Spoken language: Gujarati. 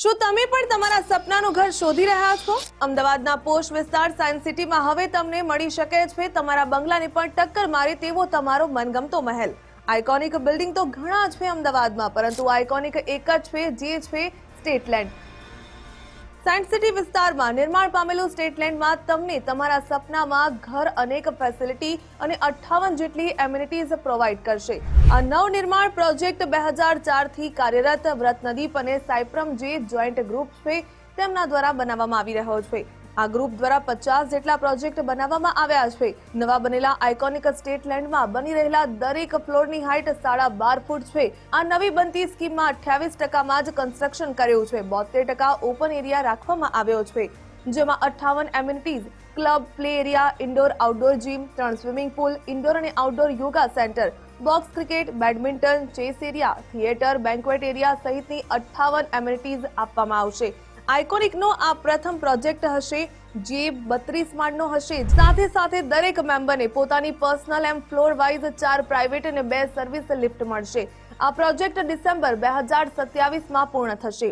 શું તમે પણ તમારા સપનાનું ઘર શોધી રહ્યા છો? અમદાવાદના પોશ વિસ્તાર સાયન્સ સિટીમાં હવે તમને મળી શકે છે તમારા બંગલાને પણ ટક્કર મારે તેવો તમારો મનગમતો મહેલ. આઇકોનિક બિલ્ડિંગ તો ઘણા છે અમદાવાદમાં, પરંતુ આઇકોનિક એક જ છે, જે છે સ્ટેટલેન્ડ સાયન્સ સિટી વિસ્તારમાં નિર્માણ પામેલું સ્ટેટલેન્ડમાં તમને તમારા સપનામાં ઘર અનેક ફેસિલિટી અને અઠ્ઠાવન જેટલી એમ્યુનિટીઝ પ્રોવાઈડ કરશે. આ નવનિર્માણ પ્રોજેક્ટ બે હજાર ચારથી કાર્યરત વ્રતનદીપ અને સાયપ્રમ જે જોઈન્ટ ગ્રુપ છે, તેમના દ્વારા બનાવવામાં આવી રહ્યો છે. આ ગ્રુપ દ્વારા પચાસ જેટલા પ્રોજેક્ટ બનાવવામાં આવ્યા છે. નવા બનેલા આઇકોનિક સ્ટેટલેન્ડમાં બની રહેલા દરેક ફ્લોરની હાઇટ સાડા બાર ફૂટ છે. આ નવી બનતી સ્કીમમાં અઠ્યાવીસ ટકામાં જ કન્સ્ટ્રક્શન કર્યું છે. બોતેર ટકા ઓપન એરિયા રાખવામાં આવ્યો છે. જેમાં અઠ્ઠાવન amenities, club, play area, indoor, outdoor gym, ત્રણ સ્વિમિંગ પુલ, ઇન્ડોર અને outdoor yoga centre, box cricket, badminton, chess area, theatre, banquet area સહિતની અઠ્ઠાવન એમ્યુનિટીઝ આપવામાં આવશે. આઇકોનિકનો આ પ્રથમ પ્રોજેક્ટ હશે. જે બત્રીસ માળનો હશે. સાથે સાથે દરેક મેમ્બરને પોતાની પર્સનલ એમ ફ્લોર વાઇઝ ચાર પ્રાઇવેટ અને બે સર્વિસ લિફ્ટ મળશે. આ પ્રોજેક્ટ ડિસેમ્બર બે હજાર સત્યાવીસમાં પૂર્ણ થશે.